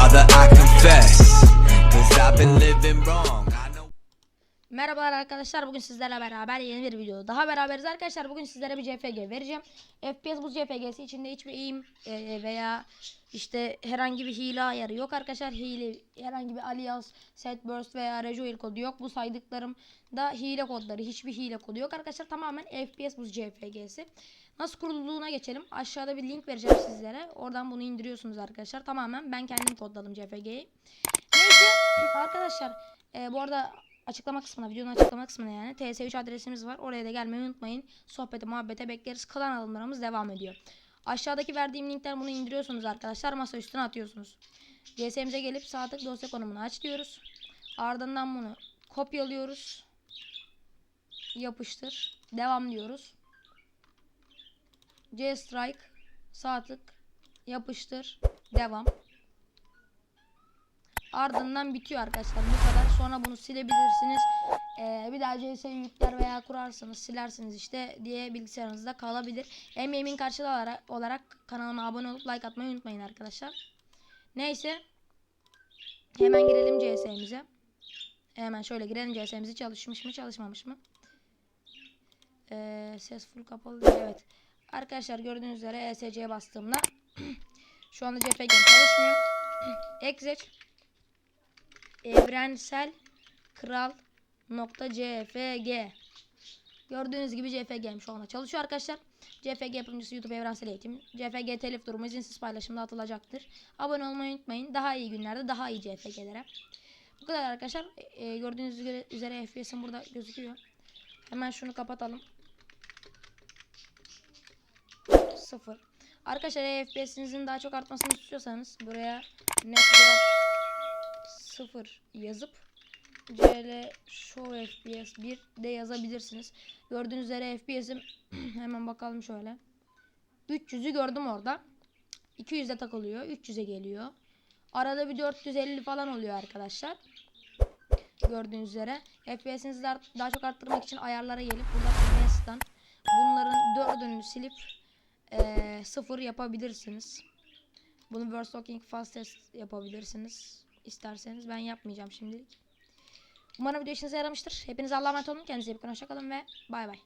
Father, I confess. Cause I've been living wrong. Merhabalar arkadaşlar bugün sizlerle beraber yeni bir video daha beraberiz. Arkadaşlar bugün sizlere bir CFG vereceğim. FPS bu CFG'si içinde hiçbir eğim e, veya işte herhangi bir hile ayarı yok arkadaşlar. Hile herhangi bir alias set burst veya rejoil kodu yok. Bu saydıklarım da hile kodları hiçbir hile kodu yok arkadaşlar. Tamamen FPS bu CFG'si nasıl kurulduğuna geçelim. Aşağıda bir link vereceğim sizlere. Oradan bunu indiriyorsunuz arkadaşlar. Tamamen ben kendim kodladım CFG'yi Neyse arkadaşlar e, bu arada açıklama kısmına videonun açıklama kısmına yani TS3 adresimiz var. Oraya da gelmeyi unutmayın. Sohbete muhabbete bekleriz. Klan alımlarımız devam ediyor. Aşağıdaki verdiğim linkten bunu indiriyorsunuz arkadaşlar. Masa üstüne atıyorsunuz. CS'mize gelip sağ tık dosya konumunu aç diyoruz. Ardından bunu kopyalıyoruz. Yapıştır. Devam diyoruz. C strike sağ tık yapıştır. Devam. Ardından bitiyor arkadaşlar bu kadar. Sonra bunu silebilirsiniz. Ee, bir daha CS yükler veya kurarsanız silersiniz işte diye bilgisayarınızda kalabilir. Emeğimin karşılığı olarak, olarak kanalıma abone olup like atmayı unutmayın arkadaşlar. Neyse. Hemen girelim CS'mize. Hemen şöyle girelim CS'mizi çalışmış mı çalışmamış mı? Ee, ses full kapalı evet. Arkadaşlar gördüğünüz üzere ESC'ye bastığımda şu anda CFG çalışmıyor. Exit evrensel kral nokta cfg Gördüğünüz gibi CFG şu anda çalışıyor arkadaşlar. CFG yapımcısı YouTube Evrensel Eğitim. CFG telif durumu izinsiz paylaşımda atılacaktır. Abone olmayı unutmayın. Daha iyi günlerde daha iyi CFG'lere. Bu kadar arkadaşlar. E, gördüğünüz üzere FPS'im burada gözüküyor. Hemen şunu kapatalım. Sıfır. Arkadaşlar FPS'inizin daha çok artmasını istiyorsanız buraya net biraz 0 yazıp CL Show FPS 1 de yazabilirsiniz. Gördüğünüz üzere FPS'im hemen bakalım şöyle. 300'ü gördüm orada. 200'de takılıyor. 300'e geliyor. Arada bir 450 falan oluyor arkadaşlar. Gördüğünüz üzere. FPS'inizi daha, çok arttırmak için ayarlara gelip burada Advanced'dan bunların dördünü silip sıfır yapabilirsiniz. Bunu Worst Looking Fast Test yapabilirsiniz isterseniz ben yapmayacağım şimdilik. Umarım video işinize yaramıştır. Hepinize Allah'a emanet olun. Kendinize iyi bakın. Hoşçakalın ve bay bay.